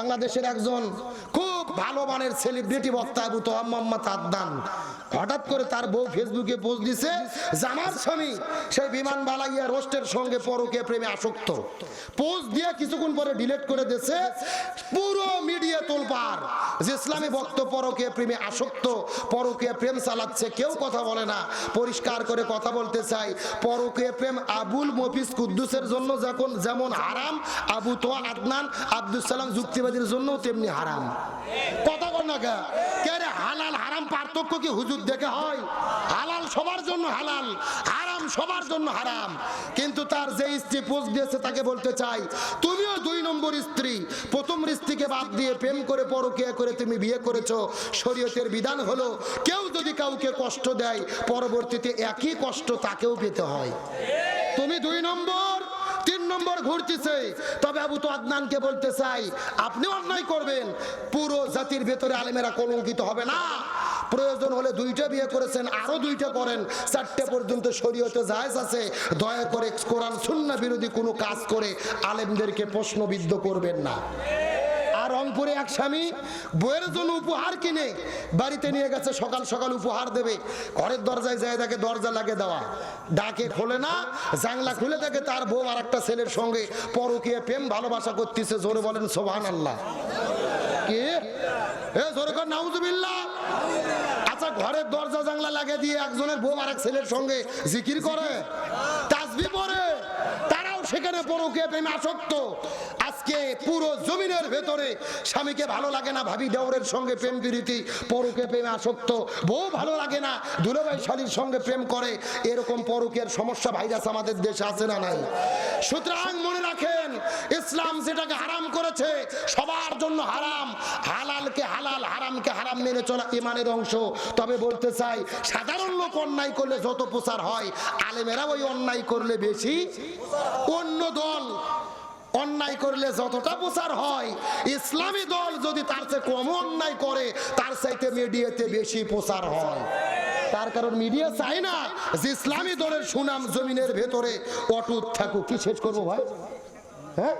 বাংলাদেশের একজন খুব ভালো মানের সেলিব্রিটি বক্তা আবু তোহাম মোহাম্মদ আদনান। হঠাৎ করে তার বউ ফেসবুকে পোস্ট দিছে যে আমার স্বামী, সেই বিমান বালাইয়া রোস্টের সঙ্গে পরকে প্রেমে আসক্ত। পোস্ট দিয়ে কিছুক্ষণ পরে ডিলিট করে দিয়েছে পুরো মিডিয়া তোলপার যে ইসলামী ভক্ত পরকে প্রেমে আসক্ত পরকে প্রেম চালাচ্ছে, কেউ কথা বলে না। পরিষ্কার করে কথা বলতে চাই পরকে প্রেম আবুল মফিজ কুদ্দুসের জন্য যখন যেমন হারাম, আবু তো আদনান আব্দুল সালাম যুক্তিবাদীর জন্য তেমনি হারাম। কথা বল না কে? হালাল হারাম পার্থক্য কি হুজুর দেখে হয়? হালাল সবার জন্য হালাল, হারাম সবার জন্য হারাম। কিন্তু তার যে স্ত্রী পোস্ট দিয়েছে তাকে বলতে চাই, তুমিও দুই নম্বর স্ত্রী, প্রথম স্ত্রীকে বাদ দিয়ে প্রেম করে পরকিয়া করে তুমি বিয়ে করেছ, শরীয়তের বিধান হলো কেউ যদি কাউকে কষ্ট দেয়, পরবর্তীতে একই কষ্ট তাকেও পেতে হয়। তুমি দুই নম্বর নম্বর ঘুরতেছে। তবে আবু তো আদনানকে বলতে চাই আপনি অন্যায় করবেন। পুরো জাতির ভেতরে আলেমেরা কলঙ্কিত হবে না। প্রয়োজন হলে দুইটা বিয়ে করেছেন, আরও দুইটা করেন। চারটে পর্যন্ত শরীয়তে জায়েজ আছে। দয়া করে কোরআন, সুন্নাহ বিরোধী কোনো কাজ করে আলেমদেরকে প্রশ্নবিদ্ধ করবেন না। রংপুরে এক স্বামী বইয়ের জন্য উপহার কিনে বাড়িতে নিয়ে গেছে, সকাল সকাল উপহার দেবে। ঘরের দরজায় যায় তাকে দরজা লাগে দেওয়া। ডাকে খোলে না জাংলা খুলে দেখে তার বউ আর একটা ছেলের সঙ্গে পরকিয়ে প্রেম, ভালোবাসা করতেছে, জোরে বলেন সোভান আল্লাহ কে আচ্ছা ঘরের দরজা জাংলা লাগে দিয়ে একজনের বউ আর এক ছেলের সঙ্গে জিকির করে তাজবি তারাও সেখানে পরকে প্রেমে আসক্ত। আজকে পুরো জমিনের ভেতরে স্বামীকে ভালো লাগে না, ভাবি দেওরের সঙ্গে প্রেম প্রীতি পরকে প্রেমে আসক্ত। বউ ভালো লাগে না, দুলাভাই সঙ্গে প্রেম করে। এরকম পরকের সমস্যা ভাইরাস আমাদের দেশে আছে না নাই? সুতরাং মনে রাখেন, ইসলাম যেটাকে হারাম করেছে, সবার জন্য হারাম। হালালকে হালাল, হারামকে হারাম মেনে চলা ইমানের অংশ। তবে বলতে চাই, সাধারণ লোক অন্যায় করলে যত প্রচার হয় আলেমেরা ওই অন্যায় করলে বেশি। অন্য দল অন্যায় করলে যতটা প্রচার হয়, ইসলামী দল যদি তার চেয়ে কম অন্যায় করে, তার চাইতে মিডিয়াতে বেশি প্রচার হয়। তার কারণ মিডিয়া চাই না যে ইসলামী দলের সুনাম জমিনের ভেতরে অটুট থাকুক। কি শেষ করব ভাই? হ্যাঁ?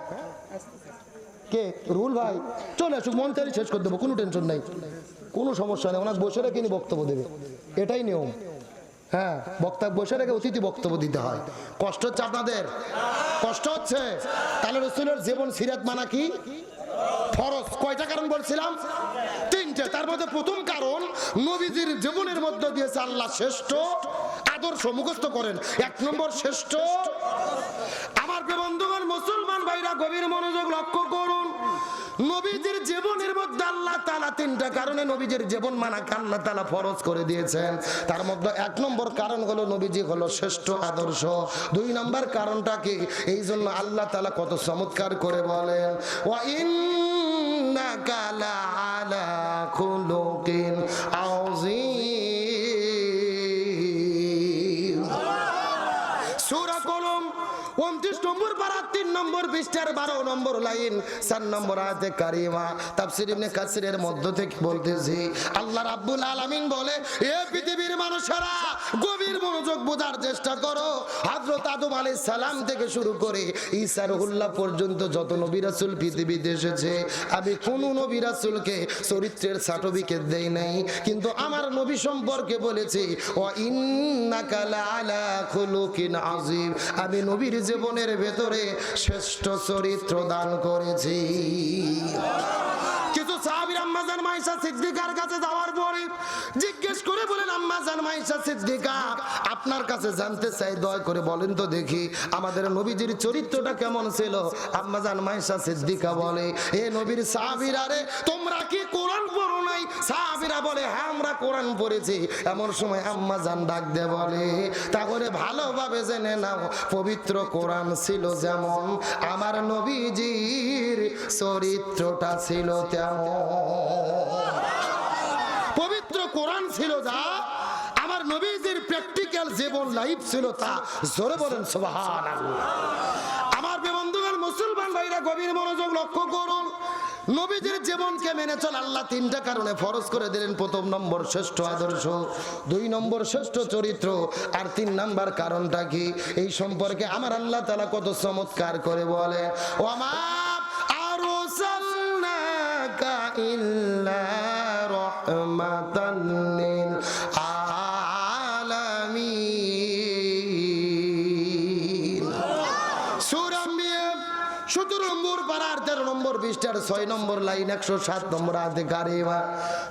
কে? রুল ভাই? চলে আসুক, মন শেষ করে দেবো, কোনো টেনশন নাই। কোনো সমস্যা নেই, ওনাকে বসে রেখে বক্তব্য দেবে। এটাই নিয়ম। হ্যাঁ বক্তা বসে রেখে অতিথি বক্তব্য দিতে হয়। কষ্ট হচ্ছে আপনাদের? কষ্ট হচ্ছে? তাহলে রসুলের জীবন সিরাত মানা কি? ফরজ। কয়টা কারণ বলছিলাম? তিনটে। তার মধ্যে প্রথম কারণ, নবীজির জীবনের মধ্যে দিয়েছে আল্লাহ শ্রেষ্ঠ, আদর্শ মুখস্থ করেন। এক নম্বর শ্রেষ্ঠ। আমার বন্ধুগণ, মুসলমান ভাইরা গভীর মনোযোগ লক্ষ্য করুন। নবীজির জীবনের মধ্যে আল্লাহ তালা তিনটা কারণে নবীজির জীবন মানা আল্লাহ তালা ফরজ করে দিয়েছেন। তার মধ্যে এক নম্বর কারণ হলো নবীজি হলো শ্রেষ্ঠ আদর্শ। দুই নম্বর কারণটা কি? এই জন্য আল্লাহ তালা কত চমৎকার করে বলেন ও ইন্না লাআলা নম্বর পৃষ্ঠার বারো নম্বর লাইন, চার নম্বর আয়াতে কারিমা, তাফসির ইবনে কাসিরের মধ্য থেকে বলতেছি, আল্লাহ রাব্বুল আলামিন বলে, এ পৃথিবীর মানুষেরা, গভীর মনোযোগ বোঝার চেষ্টা করো। হযরত আদম আলাইহিস সালাম থেকে শুরু করে ঈসা রুহুল্লাহ পর্যন্ত যত নবী রাসূল পৃথিবীতে এসেছে, আমি কোন নবী রাসূলকে, চরিত্রের সার্টিফিকেট দেই নাই, কিন্তু আমার নবী সম্পর্কে বলেছি ও ইন্নাকা লাআলা খুলুকিন আযীম। আমি নবীর জীবনের ভেতরে শ্রেষ্ঠ চরিত্র দান করেছি। কিছু সাহাবির আম্মাজান মাইসা সিদ্দিকার কাছে যাওয়ার পরে করে বলেন আম্মাজান মাইশা সিদ্দিকা, আপনার কাছে জানতে চাই, দয়া করে বলেন তো দেখি, আমাদের নবীজির চরিত্রটা কেমন ছিল? আম্মাজান মাইশা সিদ্দিকা বলে, এ নবীর সাহাবীরা রে, তোমরা কি কোরআন পড়ো নাই? সাহাবীরা বলে হ্যাঁ আমরা কোরআন পড়েছি। এমন সময় আম্মা জান ডাক দে বলে, তাহলে ভালোভাবে জেনে নাও, পবিত্র কোরআন ছিল যেমন, আমার নবীজির চরিত্রটা ছিল তেমন। ছিল যা আমার নবীজির প্র্যাকটিক্যাল জীবন লাইফ ছিল তা। জোরে বলেন সোহান আমার বন্ধুগণ, মুসলমান ভাইরা, গভীর মনোযোগ লক্ষ্য করুন। নবীজির জীবনকে মেনে চল আল্লাহ তিনটা কারণে ফরজ করে দিলেন। প্রথম নম্বর, শ্রেষ্ঠ আদর্শ। দুই নম্বর, শ্রেষ্ঠ চরিত্র। আর তিন নম্বর কারণটা কি? এই সম্পর্কে আমার আল্লাহ তালা কত চমৎকার করে বলে ও আমার আরও সাল ছয় নম্বর লাইন একশো সাত নম্বর আদে কারিমা।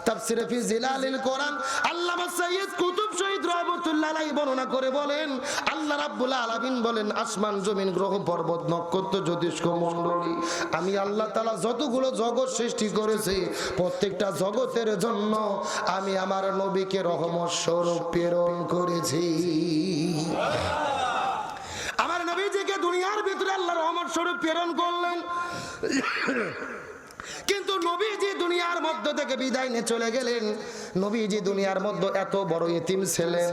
তাফসিরে ফি জিলালিল কোরআন আল্লামা সাইয়্যিদ কুতুব শহীদ রহমাতুল্লাহ বর্ণনা করে বলেন, আল্লাহ রাব্বুল আলামিন বলেন, আসমান, জমিন, গ্রহ, পর্বত, নক্ষত্র, জ্যোতিষ্ক, মণ্ডলী, আমি আল্লাহ তাআলা যতগুলো জগৎ সৃষ্টি করেছি, প্রত্যেকটা জগতের জন্য আমি আমার নবীকে রহমত স্বরূপ প্রেরণ করেছি। নবীজিকে দুনিয়ার ভিতরে আল্লাহ রহমত স্বরূপ প্রেরণ করলেন। কিন্তু নবীজি দুনিয়ার মধ্য থেকে বিদায় নিয়ে চলে গেলেন। নবীজি দুনিয়ার মধ্যে এত বড় এতিম ছিলেন।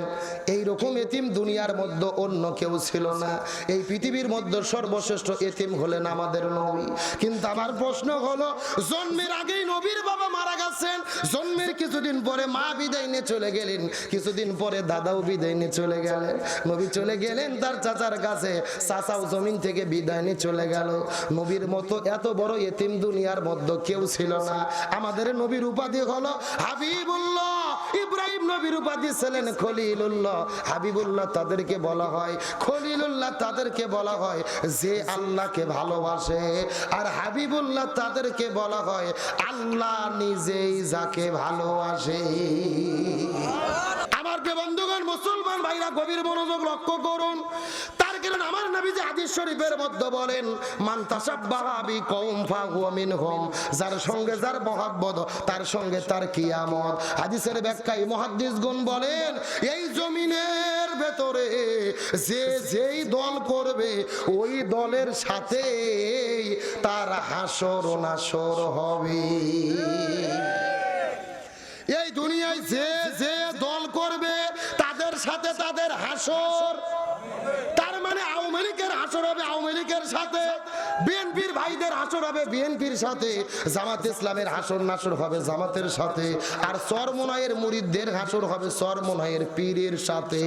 এই রকম এতিম দুনিয়ার মধ্যে অন্য কেউ ছিল না। এই পৃথিবীর মধ্যে সর্বশ্রেষ্ঠ এতিম হলেন আমাদের নবী। কিন্তু আমার প্রশ্ন হলো, জন্মের আগেই নবীর বাবা মারা গেছেন। জন্মের কিছুদিন পরে মা বিদায় নিয়ে চলে গেলেন। কিছুদিন পরে দাদাও বিদায় নিয়ে চলে গেলেন। নবী চলে গেলেন তার চাচার কাছে। চাচাও জমিন থেকে বিদায় নিয়ে চলে গেল। নবীর মতো এত বড় এতিম দুনিয়ার মধ্যে কেউ ছিল না। আমাদের নবীর উপাধি হলো হাবিবুল্লাহ। ইব্রাহিম নবীর উপাধি ছিলেন খলিলুল্লাহ। হাবিবুল্লাহ তাদেরকে বলা হয়, খলিলুল্লাহ তাদেরকে বলা হয় যে আল্লাহকে ভালোবাসে। আর হাবিবুল্লাহ তাদেরকে বলা হয়, আল্লাহ নিজেই যাকে ভালোবাসে। আমার বন্ধুগণ, মুসলমান ভাইরা, গভীর মনোযোগ লক্ষ্য করুন। কারণ আমার নবী যে হাদিস শরীফের মধ্যে বলেন, মান তাসাব্বাহা বি কওম ফাহুয়া মিনহুম যার সঙ্গে যার মহাব্বত, তার সঙ্গে তার কিয়ামত। হাদিসের ব্যাখ্যায় মুহাদ্দিসগণ বলেন, এই জমিনের ভেতরে যে যেই দল করবে, ওই দলের সাথে তার হাসর নাসর হবে। এই দুনিয়ায় যে যে দল করবে, তাদের সাথে তাদের হাসর তার মানে আওয়ামী লীগের হাসর হবে সাথে বিএনপির ভাইদের হাসর হবে বিএনপির সাথে। জামাত ইসলামের হাসর নাসর হবে জামাতের সাথে। আর চরমোনাইয়ের মুরিদদের হাসর হবে চরমোনাইয়ের পীরের সাথে।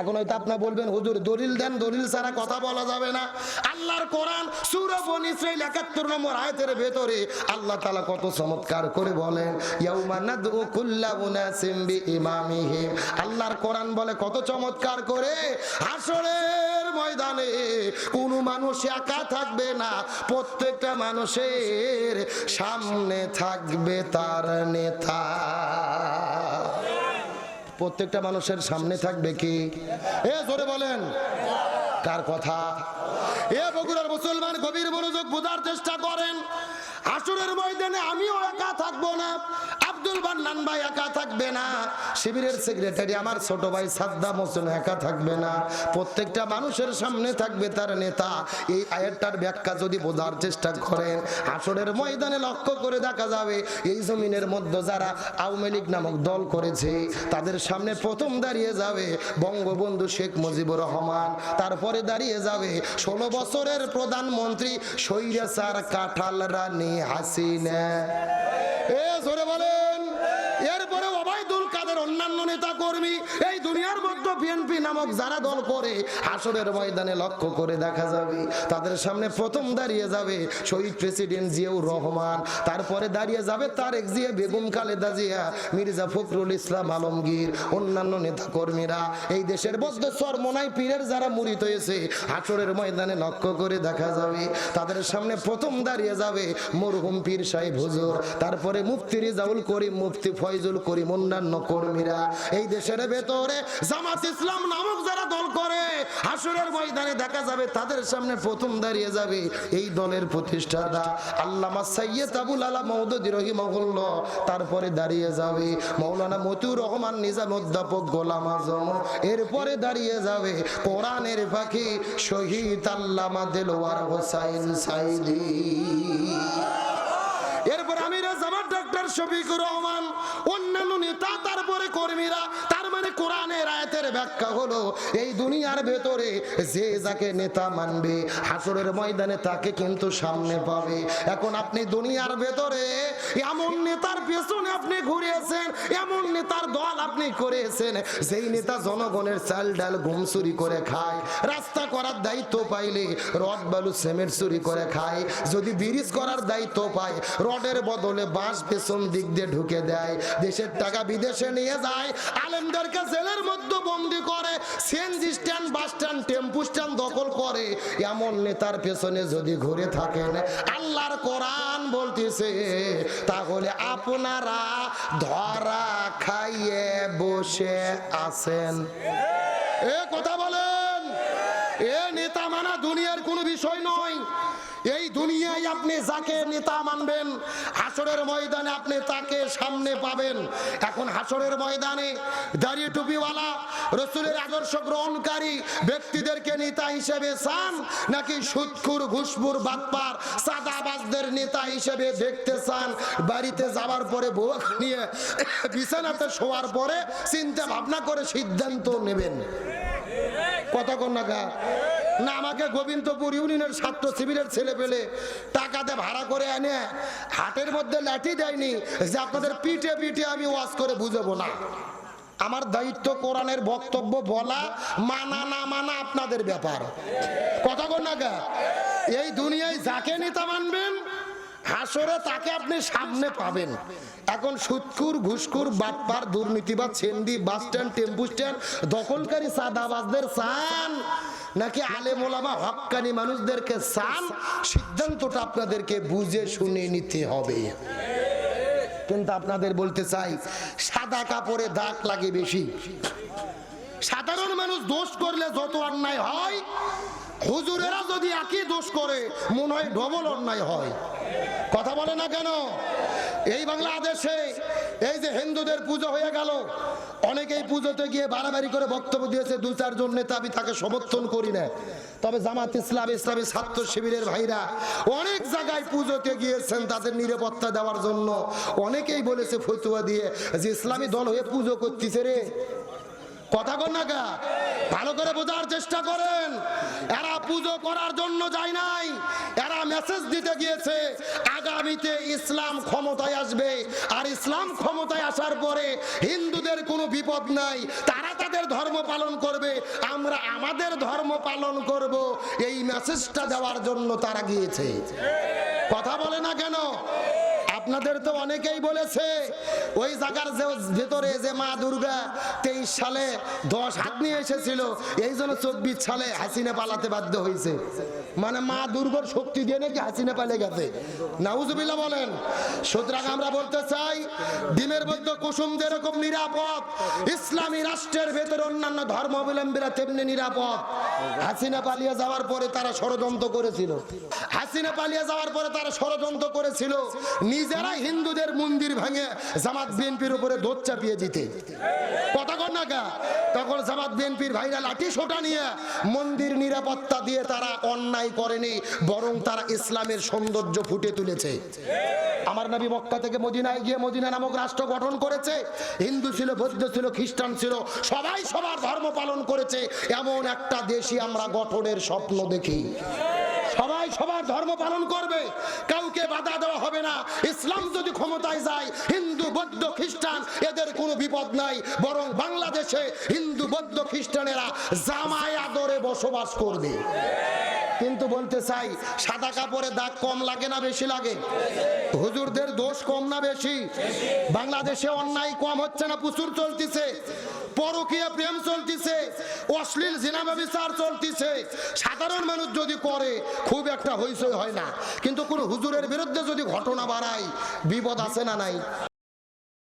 এখন হয়তো আপনার বলবেন, হুজুর, দলিল দেন, দলিল ছাড়া কথা বলা যাবে না। আল্লাহর কোরআন, সূরা ইসরাইল 71 নম্বর আয়াতের ভেতরে আল্লাহ তাআলা কত চমৎকার করে বলেন আল্লাহর কোরআন বলে কত চমৎকার করে, হাসরের ময়দানে কোন মানুষ একা থাকবে না, প্রত্যেকটা মানুষের সামনে থাকবে তার নেতা। প্রত্যেকটা মানুষের সামনে থাকবে কি? এ জোরে বলেন। কার কথা? এ বগুড়ার মুসলমান গভীর মনোযোগ বোঝার চেষ্টা করেন। আসরের ময়দানে আমিও একা থাকব না। আব্দুল বান্নান ভাই একা থাকবে না। শিবিরের সেক্রেটারি আমার ছোট ভাই সাদ্দাম হোসেন একা থাকবে না। প্রত্যেকটা মানুষের সামনে থাকবে তার নেতা। এই আয়াতটার ব্যাখ্যা যদি বোঝার চেষ্টা করেন আসরের ময়দানে লক্ষ্য করে দেখা যাবে, এই জমিনের মধ্যে যারা আওয়ামী লীগ নামক দল করেছে, তাদের সামনে প্রথম দাঁড়িয়ে যাবে বঙ্গবন্ধু শেখ মুজিবুর রহমান। তারপরে দাঁড়িয়ে যাবে ষোলো বছরের প্রধানমন্ত্রী সৈরাসার কাঁঠাল রানী হাসিনা। এ জোরে বলেন। এই দুনিয়ার মধ্যে বিএনপি নামক যারা দল করে হাসরের ময়দানে লক্ষ্য করে দেখা যাবে, তাদের সামনে প্রথম দাঁড়িয়ে যাবে শহীদ প্রেসিডেন্ট জিয়াউর রহমান, তারপরে দাঁড়িয়ে যাবে তারেক জিয়া, বেগম খালেদা জিয়া, মির্জা ফখরুল ইসলাম আলমগীর, অন্যান্য নেতা কর্মীরা এই দেশের বদ্ধ সরমনাই পীরের যারা মুরিত হয়েছে, হাসরের ময়দানে লক্ষ্য করে দেখা যাবে, তাদের সামনে প্রথম দাঁড়িয়ে যাবে মরহুম পীর সাহেব হুজুর, তারপরে মুফতি রিজাউল করিম, মুফতি ফয়জুল করিম, অন্যান্য কর্মীরা। এই দেশের ভেতরে জামাত ইসলাম নামক যারা দল করে, হাসরের ময়দানে দেখা যাবে তাদের সামনে প্রথম দাঁড়িয়ে যাবে এই দলের প্রতিষ্ঠাতা আল্লামা সাইয়্যেদ আবুল আলা মওদুদি রহিমাহুল্লাহ। তারপরে দাঁড়িয়ে যাবে মৌলানা মতিউর রহমান নিজাম অধ্যাপক গোলাম আজম। এরপরে দাঁড়িয়ে যাবে কোরআনের পাখি শহীদ আল্লামা দেলোয়ার হোসাইন সাইদি। এরপর আমির শফিকুর রহমান অন্যান্য নেতা তারপরে কর্মীরা, তার মানে কোরআনের আয়াতের ব্যাখ্যা হলো, এই দুনিয়ার ভেতরে যে যাকে নেতা মানবে, হাসরের ময়দানে তাকে কিন্তু সামনে পাবে। এখন আপনি দুনিয়ার ভেতরে এমন নেতার পেছনে আপনি ঘুরিয়েছেন এমন নেতার দল আপনি করেছেন, যেই নেতা জনগণের চাল ডাল ঘুম চুরি করে খায়, রাস্তা করার দায়িত্ব পাইলে রড, বালু, সিমেন্ট চুরি করে খায়, যদি ব্রিজ করার দায়িত্ব পায়, রডের বদলে বাঁশ, পেছন দিক দিয়ে ঢুকে দেয়। দেশের টাকা বিদেশে নিয়ে যায়। আলেমদেরকে জেলের মধ্যে বন্দি করে CNG stand bus stand tempo stand দখল করে। এমন নেতার পেছনে যদি ঘুরে থাকেন, আল্লাহর কোরআন বলতেছে, তাহলে আপনারা ধরা খাইয়ে বসে আছেন। এ কথা বলেন। এ নেতা মানা দুনিয়ার কোনো বিষয় নয়। আপনি যাকে নেতা মানবেন, হাসরের ময়দানে আপনি তাকে সামনে পাবেন। এখন হাসরের ময়দানে দাঁড়িয়ে টুপিওয়ালা, রসুলের আদর্শ গ্রহণকারী ব্যক্তিদেরকে নেতা হিসেবে চান নাকি সুৎখুর ঘুষপুর বাটপার সাদাবাজদের নেতা হিসেবে দেখতে চান? বাড়িতে যাওয়ার পরে বউ নিয়ে বিছানাতে শোয়ার পরে চিন্তা ভাবনা করে সিদ্ধান্ত নেবেন। কতক্ষণ নাগা না, আমাকে গোবিন্দপুর ইউনিয়নের ছাত্র শিবিরের ছেলে পেলে টাকাতে ভাড়া করে এনে হাটের মধ্যে লাঠি দেয়নি যে আপনাদের পিঠে পিঠে আমি ওয়াজ করে বুঝাবো না। আমার দায়িত্ব কোরআনের বক্তব্য বলা, মানা না মানা আপনাদের ব্যাপার। কতক্ষণ নাগা এই দুনিয়ায় যাকে নেতা মানবেন, হাসরে তাকে আপনি সামনে পাবেন। এখন সুৎকুর ঘুষকুর বাটপার দুর্নীতিবাদ ছেন্দি, বাস স্ট্যান্ড, টেম্পু স্ট্যান্ড, দখলকারী সাদাবাজদের চান। নাকি আলেম ওলামা হক্কানি মানুষদেরকে চান? সিদ্ধান্তটা আপনাদেরকে বুঝে শুনে নিতে হবে। কিন্তু আপনাদের বলতে চাই, সাদা কাপড়ে দাগ লাগে বেশি। সাধারণ মানুষ দোষ করলে যত অন্যায় হয়, হুজুরেরা যদি একই দোষ করে, মনে হয় ডবল অন্যায় হয়। কথা বলে না কেন? এই বাংলাদেশে এই যে হিন্দুদের পুজো হয়ে গেল, অনেকেই পুজোতে গিয়ে বাড়াবাড়ি করে বক্তব্য দিয়েছে, দু চারজন নেতা আমি তাকে সমর্থন করি না। তবে জামাত ইসলাম, ইসলামী ছাত্র শিবিরের ভাইরা অনেক জায়গায় পুজোতে গিয়েছেন তাদের নিরাপত্তা দেওয়ার জন্য। অনেকেই বলেছে ফতুয়া দিয়ে যে ইসলামী দল হয়ে পুজো করতেছে রে। কথা কন না? ভালো করে বোঝার চেষ্টা করেন। এরা পুজো করার জন্য যায় নাই। এরা মেসেজ দিতে গিয়েছে, আগামীতে ইসলাম ক্ষমতায় আসবে। আর ইসলাম ক্ষমতায় আসার পরে হিন্দুদের কোনো বিপদ নাই, তারা তাদের ধর্ম পালন করবে, আমরা আমাদের ধর্ম পালন করব। এই মেসেজটা দেওয়ার জন্য তারা গিয়েছে। কথা বলে না কেন? আপনাদের তো অনেকেই বলেছে, ওই জায়গার যে ভেতরে যে মা দুর্গা তেইশ সালে দশ হাত নিয়ে এসেছিল, এই জন্য চব্বিশ সালে হাসিনা পালাতে বাধ্য হয়েছে। মানে মা দুর্গর শক্তি দিয়ে নাকি হাসিনা পালে গেছে। নাউজুবিল্লাহ বলেন, সুতরাং আমরা বলতে চাই ডিমের মধ্যে কুসুম যেরকম নিরাপদ, ইসলামী রাষ্ট্রের ভেতরে অন্যান্য ধর্মাবলম্বীরা তেমনি নিরাপদ। হাসিনা পালিয়ে যাওয়ার পরে তারা ষড়যন্ত্র করেছিল। হাসিনা পালিয়ে যাওয়ার পরে তারা ষড়যন্ত্র করেছিল। নিজেরা হিন্দুদের মন্দির ভাঙে, জামাত বিএনপির উপরে দোধ চাপিয়ে দিতে। কথা কর না? তখন জামাত বিএনপির ভাইরা লাঠি সোটা নিয়ে মন্দির নিরাপত্তা দিয়ে তারা অন্যায় করেনি, বরং তারা ইসলামের সৌন্দর্য ফুটে তুলেছে। আমার নবী মক্কা থেকে মদিনায় গিয়ে মদিনা নামক রাষ্ট্র গঠন করেছে। হিন্দু ছিল, বৌদ্ধ ছিল, খ্রিস্টান ছিল, সবাই সবার ধর্ম পালন করেছে। এমন একটা দেশই আমরা গঠনের স্বপ্ন দেখি। সবাই সবার ধর্ম পালন করবে। কাউকে বাধা দেওয়া হবে না। ইসলাম যদি ক্ষমতায় যায়, হিন্দু, বৌদ্ধ, খ্রিস্টান, এদের কোনো বিপদ নাই। বরং বাংলাদেশে হিন্দু, বৌদ্ধ, খ্রিস্টানেরা জামায় আদরে বসবাস করবে। কিন্তু বলতে চাই, সাদা কাপড়ে দাগ কম লাগে না, বেশি লাগে? হুজুরদের দোষ কম না, বেশি? বাংলাদেশে অন্যায় কম হচ্ছে না, প্রচুর চলতেছে। পরকীয় প্রেম চলতেছে, অশ্লীল সিনেমা বিচার চলতেছে। সাধারণ মানুষ যদি করে, খুব একটা হইচই হয় না। কিন্তু কোন হুজুরের বিরুদ্ধে যদি ঘটনা বাড়ায়, বিপদ আছে না নাই?